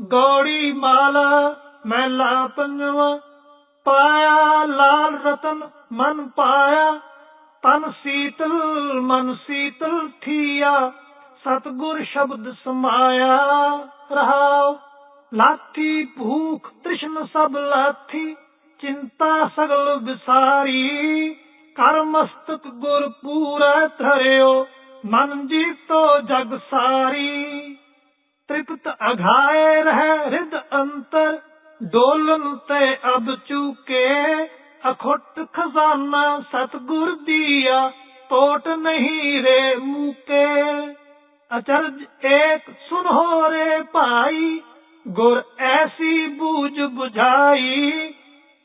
ਗੌੜੀ ਮਾਲਾ ਮਹਿਲਾ ਪੰਜਵਾ, ਪਾਇਆ ਲਾਲ ਰਤਨ ਮਨ ਪਾਇਆ, ਤਨ ਸੀਤਲ ਮਨ ਸੀਤਲ ਥੀਆ, ਸਤਗੁਰ ਸ਼ਬਦ ਸਮਾਇਆ ਰਹਾਉ। ਲਾਥੀ ਭੂਖ ਤ੍ਰਿਸ਼ਨ ਸਭ ਲਾਥੀ ਚਿੰਤਾ ਸਗਲ ਵਿਸਾਰੀ। ਕਰ ਮਸਤਕ ਗੁਰ ਪੂਰਾ ਧਰਿਓ, ਮਨ ਜੀਤੋ ਜਗ ਸਾਰੀ। ਤ੍ਰਿਪਤ ਅਘਾਏ ਰਹਿ ਰਿਦ ਅੰਤਰ, ਡੋਲਨ ਤੇ ਅਬ ਚੁਕੇ, ਅਖੁੱਟ ਖਜ਼ਾਨਾ ਸਤਗੁਰ ਦੀਆ, ਟੋਟ ਨਹੀਂ ਰੇ ਮੂਕੇ। ਅਚਰਜ ਏਕ ਸੁਨੋ ਰੇ ਭਾਈ, ਗੁਰ ਐਸੀ ਬੂਝ 부ਝਾਈ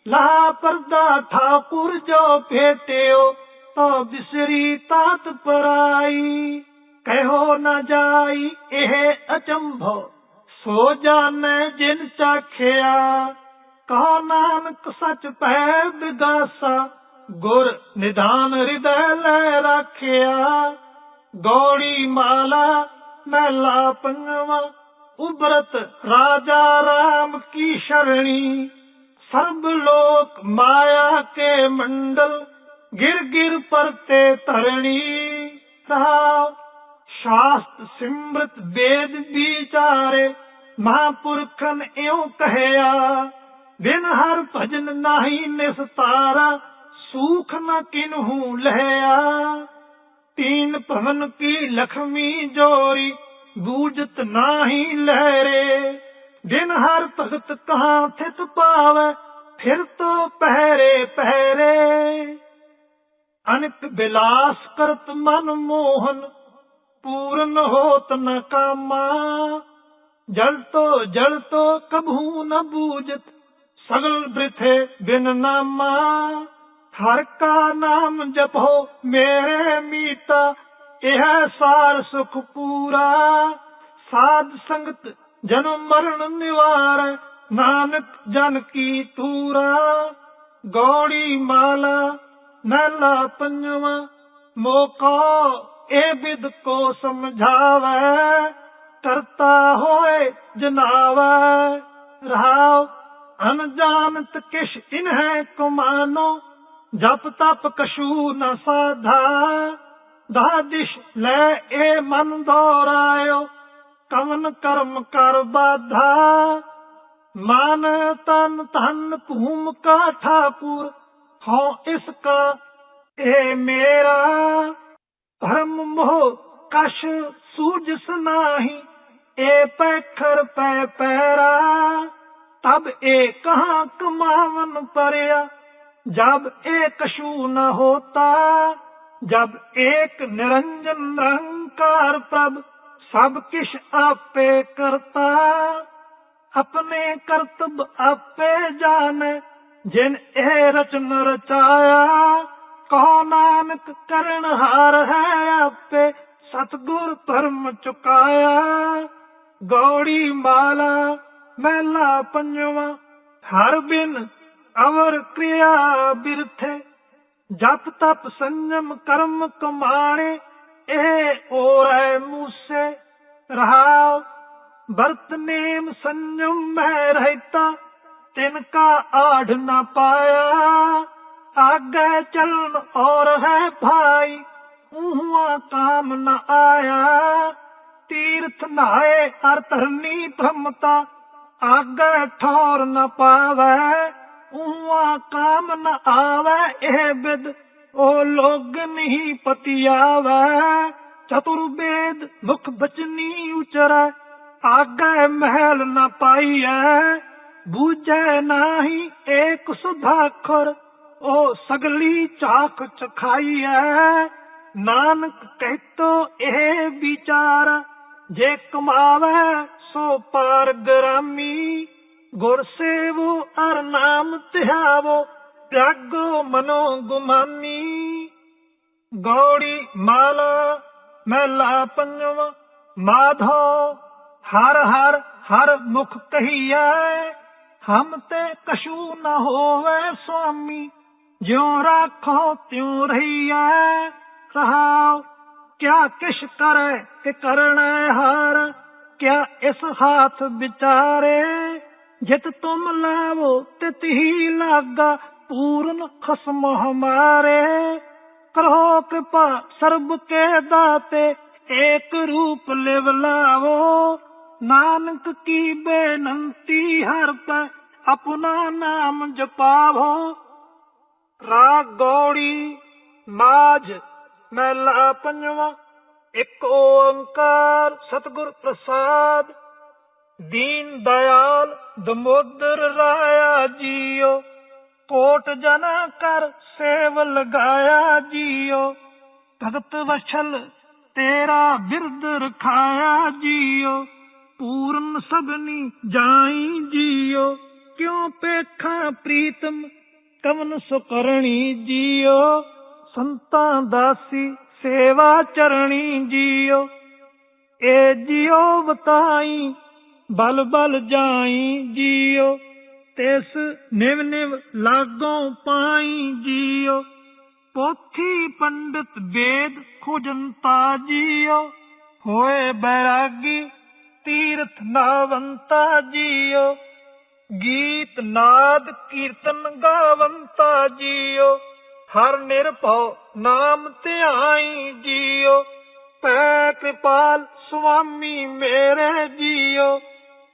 ਲਾ ਪਰਦਾ ਠਾਕੁਰ ਜੋ ਭੇਟਿਓ, ਤੋ ਬਿਸਰੀ ਤਾਤ ਪਰਾਈ। ਕਹਿਓ ਨਾ ਜਾਈ ਇਹ ਅਚੰਭੋ, ਸੋ ਜਾਣੈ ਜਿਨ ਚਾਖਿਆ ਕਹੋ ਨਾਨਕ ਸੱਚ ਪੈ ਵਿਗਾਸਾ ਗੁਰ ਨਿਧਾਨ ਹਿਰਦੈ ਲੈ ਰਾਖਿਆ। ਗੌੜੀ ਮਾਲਾ ਮਹਿਲਾ ਪੰਜਵਾ ਉਬਰਤ ਰਾਜਾ ਰਾਮ ਕੀ ਸ਼ਰਣੀ। ਸਰਬ ਲੋਕ ਮਾਇਆ ਕੇ ਮੰਡਲ ਗਿਰ ਗਿਰ ਪਰਤੇ ਧਰਣੀ। ਰਹਾ ਸ਼ਾਸਤ ਸਿਮਰਤ ਵੇਦ ਵਿਚਾਰੇ ਮਹਾਪੁਰਖਨ ਇਉ ਕਹਿਆ ਬਿਨ ਹਰ ਭਜਨ ਨਾਹੀ ਨਿਸਤਾਰਾ, ਸੂਖ ਨ ਕਿਨਹੂ ਲਹਿਆ। ਤੀਨ ਭਵਨ ਕੀ ਲਖਮੀ ਜੋਰੀ ਬੂਝਤ ਨਾਹੀ ਲਹਿਰੇ। ਦਿਨ ਹਰ ਭਗਤ ਕਹਾਂ ਥਿਤ ਪਾਵੈ ਫਿਰ ਤੋ ਪਹਿਰੇ ਪਹਿਰੇ। ਅਨਿਤ ਬਿਲਾਸ ਕਰਤ ਮਨ ਮੋਹਨ ਪੂਰਨ ਹੋਤ ਨ ਕਾਮਾ। ਜਲ ਤੋ ਜਲ ਤੋ ਕਭੂ ਨ ਬੂਝਤ ਸਗਲ ਬ੍ਰਿਥੇ ਬਿਨ ਨਾਮਾ। ਹਰ ਕਾ ਨਾਮ ਜਪੋ ਮੇਰੇ ਮੀਤਾ, ਇਹ ਸਾਰ ਸੁਖ ਪੂਰਾ। ਸਾਧ ਸੰਗਤ ਜਨਮ ਮਰਨ ਨਿਵਾਰ, ਨਾਨਕ ਜਨ ਕੀ ਤੂਰਾ ਗੋੜੀ ਮਾਲਾ, ਮਹਿਲਾ ਪੰਜਵਾ, ਮੋਕੋ ਇਹ ਬਿਦ ਕੋ ਸਮਝਾਵੈ? ਕਰਤਾ ਹੋਏ ਜਨਾਵੈ ਰਹਾਉ ਅਨਜਾਨਤ ਕਿਛ ਇਨਹਿ ਕੁਮਾਨੋ, ਜਪ ਤਪ ਕਸ਼ੂ ਨ ਸਾਧਾ। ਦਾਦਿਸ਼ ਲੈ ਏ ਮਨ ਦੋਰਾਇਓ ਕਵਨ ਕਰਮ ਕਰ ਬਾਧਾ। ਮਨ ਤਨ ਧਨ ਭੂਮ ਕਾ ਠਾਕੁਰ, ਹਉ ਇਸ ਕਾ ਇਹ ਮੇਰਾ। ਭਰਮ ਮੋਹ ਕਸ਼ ਸੂਝਸ ਨਾਹੀ ਏ ਪੈਖਰ ਪੈ ਪੈਰਾ। ਤਬ ਏ ਕਹਾ ਕਮਾਵਨ ਪਰਿਆ, ਜਬ ਏ ਕਸ਼ੂ ਨ ਹੋਤਾ। ਜਬ ਏਕ ਨਿਰੰਜਨ ਨਿਰੰਕਾਰ ਪ੍ਰਭ, ਸਭ ਕਿਛ ਆਪੇ ਕਰਤਾ। ਆਪਣੇ ਕਰਤਬ ਆਪੇ ਜਾਣੈ, ਜਿਨ ਇਹ ਰਚਨ ਰਚਾਇਆ ਕੋ ਨਾਨਕ ਕਰਨ ਹਾਰ ਹੈ। ਸਤਗੁਰ ਧਰਮ ਚੁਕਾਇਆ। ਗੌੜੀ ਮਾਲਾ, ਮਹਿਲਾ ਪੰਜਵਾ, ਹਰ ਬਿਨ ਅਵਰ ਕਿਰਿਆ ਬਿਰਥੇ। ਜਪ ਤਪ ਸੰਜਮ ਕਰਮ ਕਮਾਣੇ, ਇਹ ਓਰੈ ਮੂਸੇ। ਰਹਾਉ, ਵਰਤ ਨੇਮ ਸੰਜਮ ਮੈਂ ਰਹਿਤਾ, ਤਿਨ ਕਾ ਆਢ ਨਾ ਪਾਇਆ। ਆਗੇ ਚਲਨ ਔਰ ਹੈ ਭਾਈ ਉਹਾਂ ਕਾਮ ਨ ਆਇਆ। ਤੀਰਥ ਨਾਏ ਹਰ ਧਰਨੀ ਭ੍ਰਮਤਾ ਆਗੇ ਠੌਰ ਨ ਪਾਵੈ। ਉਹਾਂ ਕਾਮ ਨ ਆਵੈ, ਇਹ ਬਿਦ ਉਹ ਲੋਗ ਨਹੀਂ ਪਤਿਆਵੈ। ਚਤੁਰ ਬੇਦ ਮੁਖ ਬਚਨੀ ਉਚਰੈ, ਆਗੇ ਮਹਿਲ ਨ ਪਾਈਐ। ਬੂਝੈ ਨਾਹੀ ਏਕ ਸੁਧਾਖਰ ਉਹ ਸਗਲੀ ਚਾਖ ਚਖਾਈਐ। ਨਾਨਕ ਕਹਿਤੋ ਇਹ ਵਿਚਾਰ, ਜੇ ਕਮਾਵੈ ਸੋ ਪਾਰ ਗ੍ਰਾਮੀ। ਗੁਰ ਸੇਵੋ ਅਰ ਨਾਮ ਧਿਆਵੋ, ਤਿਆਗੋ ਮਨੋ ਗੁਮਾਨੀ ਗੌੜੀ ਮਾਲਾ, ਮਹਿਲਾ ਪੰਜਵਾ, ਮਾਧੋ, ਹਰ ਹਰ ਹਰ ਮੁਖ ਕਹੀਐ। ਹਮ ਤੇ ਕਸ਼ੂ ਨਾ ਹੋਵੇ ਸੁਆਮੀ, ਜਿਉ ਰਾਖੋ ਤਿਉ ਰਹੀਐ। ਰਹਾਉ ਕਿਆ ਕਿਛ ਕਰੈ ਕਿ ਕਰਣੈ ਹਾਰ, ਕਿਆ ਇਸ ਹਾਥ ਵਿਚਾਰੇ, ਜਿਤ ਤੁਮ ਲਾਵੋ ਤਿਤ ਹੀ ਲਾਗਾ ਪੂਰਨ ਖਸਮ ਹਮਾਰੇ। ਕਰੋ ਕਿਰਪਾ ਸਰਬ ਕੇ ਦਾਤੇ, ਏਕ ਰੂਪ ਲਿਵ ਲਾਵੋ। ਨਾਨਕ ਕੀ ਬੇਨੰਤੀ ਹਰ ਪੈ, ਆਪਣਾ ਨਾਮ ਜਪਾਵੋ। ਰਾਗ ਗੌੜੀ, ਮਾਝ ਮਹਿਲਾ ਪੰਜਵਾਂ, ਇੱਕ ਓੰਕਾਰ ਸਤਿਗੁਰ ਪ੍ਰਸਾਦ। ਦੀਨ ਦਇਆਲ ਦਮੋਦਰ ਰਾਇਆ ਜੀਓ, ਕੋਟ ਜਨਾ ਕਰ ਸੇਵ ਲਗਾਇਆ ਜੀਓ। ਭਗਤ ਵਛਲ ਤੇਰਾ ਬਿਰਦ ਰਖਾਇਆ ਜੀਓ, ਪੂਰਨ ਸਭਨੀ ਜਾਈ ਜੀਓ। ਕਿਉ ਪੇਖਾ ਪ੍ਰੀਤਮ, ਕਵਨ ਸੁਕਰਣੀ ਜੀਓ? ਸੰਤਾਂ ਦਾਸੀ ਸੇਵਾ ਚਰਣੀ ਜੀਓ। ਏ ਜੀਓ ਬਤਾਈ ਬਲ ਬਲ ਜਾਈ ਜੀਓ। ਤਿਸ ਨਿਵ ਨਿਵ ਲਾਗੋਂ ਪਾਈ ਜੀਓ। ਪੋਥੀ ਪੰਡਤ ਵੇਦ ਖੋਜੰਤਾ ਜੀਓ। ਹੋਏ ਬੈਰਾਗੀ ਤੀਰਥ ਨਾਵੰਤਾ ਜੀਓ। ਗੀਤ ਨਾਦ ਕੀਰਤਨ ਗਾਵੰਤਾ ਜੀਓ। ਹਰ ਨਿਰਭਉ ਨਾਮ ਧਿਆਈ ਜੀਓ। ਪੈ ਕਿਰਪਾਲ ਸੁਆਮੀ ਮੇਰੇ ਜੀਓ।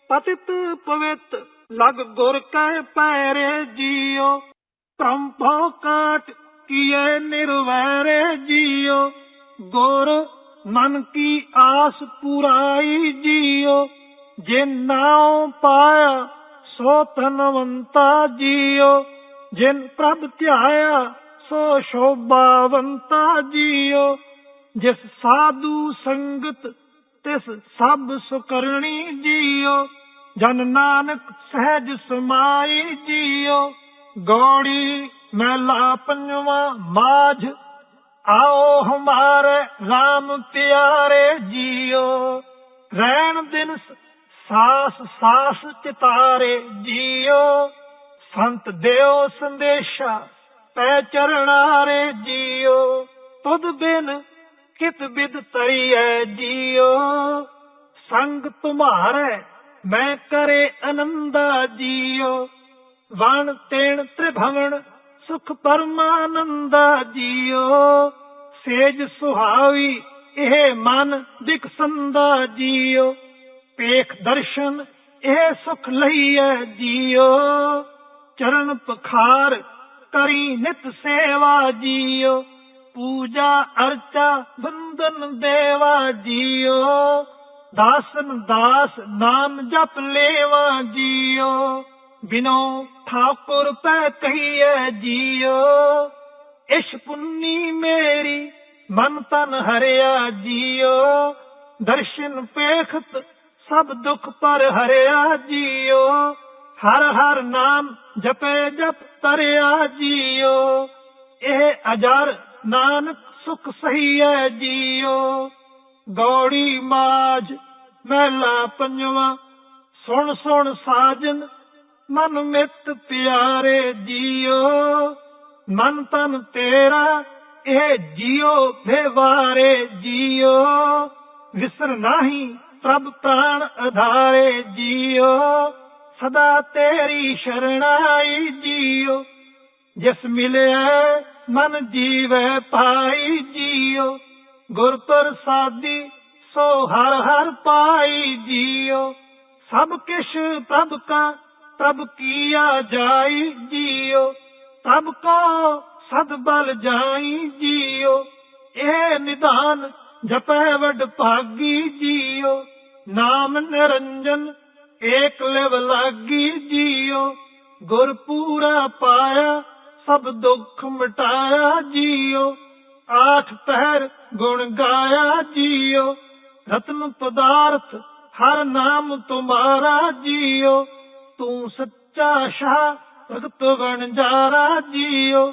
ਪਤਿਤ ਪਵਿੱਤ ਲਗ ਗੁਰ ਕੈ ਪੈਰੇ ਜੀਓ। ਭ੍ਰਮ ਭਉ ਕਾਟ ਕੀਏ ਨਿਰਵੈਰੇ ਜੀਓ। ਗੁਰ ਮਨ ਕੀ ਆਸ ਪੁਰਾਈ ਜੀਓ। ਜੇ ਨਾਉ ਪਾਇਆ ਸੋ ਧਨਵੰਤਾ ਜੀਓ। ਜਿਨ ਪ੍ਰਭ ਧਿਆਇਆ ਸੋ ਸ਼ੋਭਾਵੰਤਾ ਜੀਓ, ਜਿਸ ਸਾਧੂ ਸੰਗਤ ਤਿਸ ਸਭ ਸੁਕਰਣੀ ਜੀਓ, ਜਨ ਨਾਨਕ ਸਹਿਜ ਸਮਾਈ ਜੀਓ, ਗੌੜੀ ਮਹਿਲਾ ਪੰਜਵਾ ਮਾਝ, ਆਓ ਹਮਾਰੇ RAM ਪਿਆਰੇ ਜੀਓ, ਰਹਿਣ ਦਿਨ ਸਾਸ ਸਾਸ ਚਿਤਾਰੇ ਜੀਓ, ਸੰਤ ਦਿਓ ਸੰਦੇਸ਼ਾ ਪੈ ਚਰਣਾਰੇ ਜੀਓ, ਤੁਧ ਬਿਨ ਕਿਤ ਬਿਦ ਤਰੀਐ ਜੀਓ। ਸੰਗ ਤੁਮਾਰੇ, ਮੈਂ ਕਰੇ ਅਨੰਦਾ ਜੀਓ। ਵਣ ਤੇਣ ਤ੍ਰਿਭਵਨ, ਸੁਖ ਪਰਮਾਨੰਦਾ ਜੀਓ। ਸੇਜ ਸੁਹਾਵੀ, ਇਹ ਮਨ ਦਿਖ ਦਿਖਸੰਦਾ ਜੀਓ। ਪੇਖ ਦਰਸ਼ਨ, ਇਹ ਸੁਖ ਲਈਐ ਜੀਓ। ਚਰਨ ਪਖਾਰ ਕਰੀ ਨਿਤ ਸੇਵਾ ਜੀਓ, ਪੂਜਾ, ਅਰਚਾ ਬੰਦਨ ਦੇਵਾ ਜੀਓ। ਦਾਸਨ ਦਾਸ ਨਾਮ ਜਪ ਲੇਵਾ ਜੀਓ। ਬਿਨੋ ਠਾਕੁਰ ਪੈ ਕਹੀਐ ਜੀਓ। ਇਸ਼ ਪੁੰਨੀ ਮੇਰੀ, ਮਨ ਤਨ ਹਰਿਆ ਜੀਓ। ਦਰਸ਼ਨ ਪੇਖਤ ਸਭ ਦੁੱਖ ਪਰ ਹਰਿਆ ਜੀਓ। ਹਰ ਹਰ ਨਾਮ ਜਪੇ ਜਪ ਤਰਿਆ ਜੀਓ, ਇਹ ਅਜਰ ਨਾਨਕ ਸੁਖ ਸਹੀਐ ਜੀਓ। ਗੌੜੀ ਮਾਝ ਮਹਿਲਾ ਪੰਜਵਾ, ਸੁਣ ਸੁਣ ਸਾਜਨ ਮਨ ਮਿੱਤ ਪਿਆਰੇ ਜੀਓ। ਮਨ ਤਨ ਤੇਰਾ, ਇਹ ਜੀਓ ਫੇਵਾਰੇ ਜੀਓ। ਵਿਸਰ ਨਹੀਂ ਪ੍ਰਭ ਪ੍ਰਾਣ ਆਧਾਰੇ ਜੀਓ। ਸਦਾ ਤੇਰੀ ਸ਼ਰਣਾਈ ਜੀਓ। ਜਿਸ ਮਿਲਿਆ ਮਨ ਜੀਵੈ ਪਾਈ ਜੀਓ। ਗੁਰ ਪ੍ਰਸਾਦੀ ਸੋ ਹਰ ਹਰ ਪਾਈ ਜੀਓ। ਸਭ ਕਿਛ ਪ੍ਰਭ ਕਾ, ਪ੍ਰਭ ਕੀਆ ਜਾਈ ਜੀਓ। ਪ੍ਰਭ ਕੋ ਸਦ ਬਲ ਜਾਈ ਜੀਓ। ਇਹ ਨਿਦਾਨ ਜਪੈ ਵਡ ਭਾਗੀ ਜੀਓ। ਨਾਮ ਨਿਰੰਜਨ ਏਕ ਲਿਵ ਲਾਗੀ ਜੀਓ, ਗੁਰ ਪੂਰਾ ਪਾਇਆ, ਸਭ ਦੁੱਖ ਮਿਟਾਇਆ ਜੀਓ। ਆਠ ਪਹਿਰ ਗੁਣ ਗਾਇਆ ਜੀਓ, ਰਤਨ ਪਦਾਰਥ ਹਰ ਨਾਮ ਤੁਮਾਰਾ ਜੀਓ। ਤੂੰ ਸੱਚਾ ਸ਼ਾਹ, ਭਗਤ ਵਣਜਾਰਾ ਜੀਓ।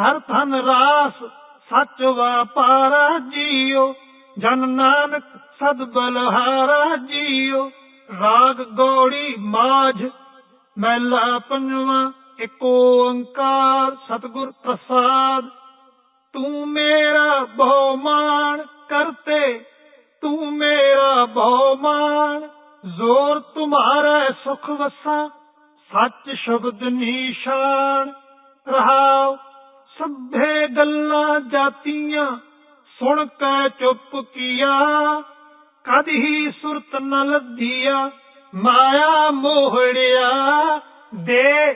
ਹਰ ਧਨ ਰਾਸ ਸੱਚ ਵਾਪਾਰਾ ਜੀਓ। ਜਨ ਨਾਨਕ ਸਦ ਬਲਹਾਰਾ ਜੀਓ। ਰਾਗ ਗੌੜੀ ਮਾਝ, ਮਹਿਲਾ ਪੰਜਵਾ, ਇੱਕ ਓੰਕਾਰ, ਸਤਿਗੁਰ ਪ੍ਰਸਾਦ। ਤੂੰ ਮੇਰਾ ਬਹੁ ਮਾਨ ਕਰਤੇ, ਤੂੰ ਮੇਰਾ ਬਹੁਮਾਨ। ਜ਼ੋਰ ਤੁਮਾਰਾ ਸੁਖ ਵਸਾ, ਸੱਚ ਸ਼ਬਦ ਨਿਸ਼ਾਨ। ਰਹਾਉ ਸਭੇ ਗੱਲਾਂ ਜਾਤੀਆਂ, ਸੁਣ ਕੇ ਚੁੱਪ ਕੀਆ। ਕਦ ਹੀ ਸੁਰਤ ਨ ਲੱਧੀਆ, ਮਾਇਆ ਮੋਹੜਿਆ ਦੇ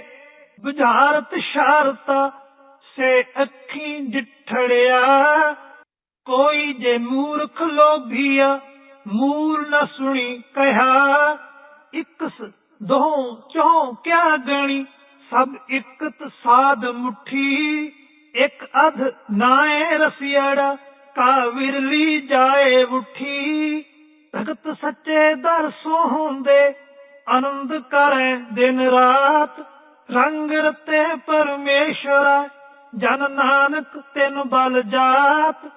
ਬੁਝਾਰਤ ਸ਼ਾਰਤਾ ਸੇ ਅੱਖੀ ਜਿਠੜਿਆ ਕੋਈ ਜੇ ਮੂਰਖ ਲੋਭੀਆ, ਮੂਲ ਨ ਸੁਣੀ ਕਹਾ ਇਕਸ ਦੋ ਚੋਂ ਕਿਆ ਗਣੀ, ਸਭ ਇਕਤ ਸਾਧ ਮੁਠੀ। ਇੱਕ ਅਧ ਨਾਏ ਰਸਿਆੜਾ ਕਾ ਵਿਰਲੀ ਜਾਏ ਉਠੀ। ਭਗਤ ਸੱਚੇ ਦਰਸੋਂ ਹੁੰਦੇ, ਆਨੰਦ ਕਰੇ ਦਿਨ ਰਾਤ। ਰੰਗ ਰਤੇ ਪਰਮੇਸ਼ਰ, ਜਨ ਨਾਨਕ ਤਿਨ ਬਲ ਜਾਤ।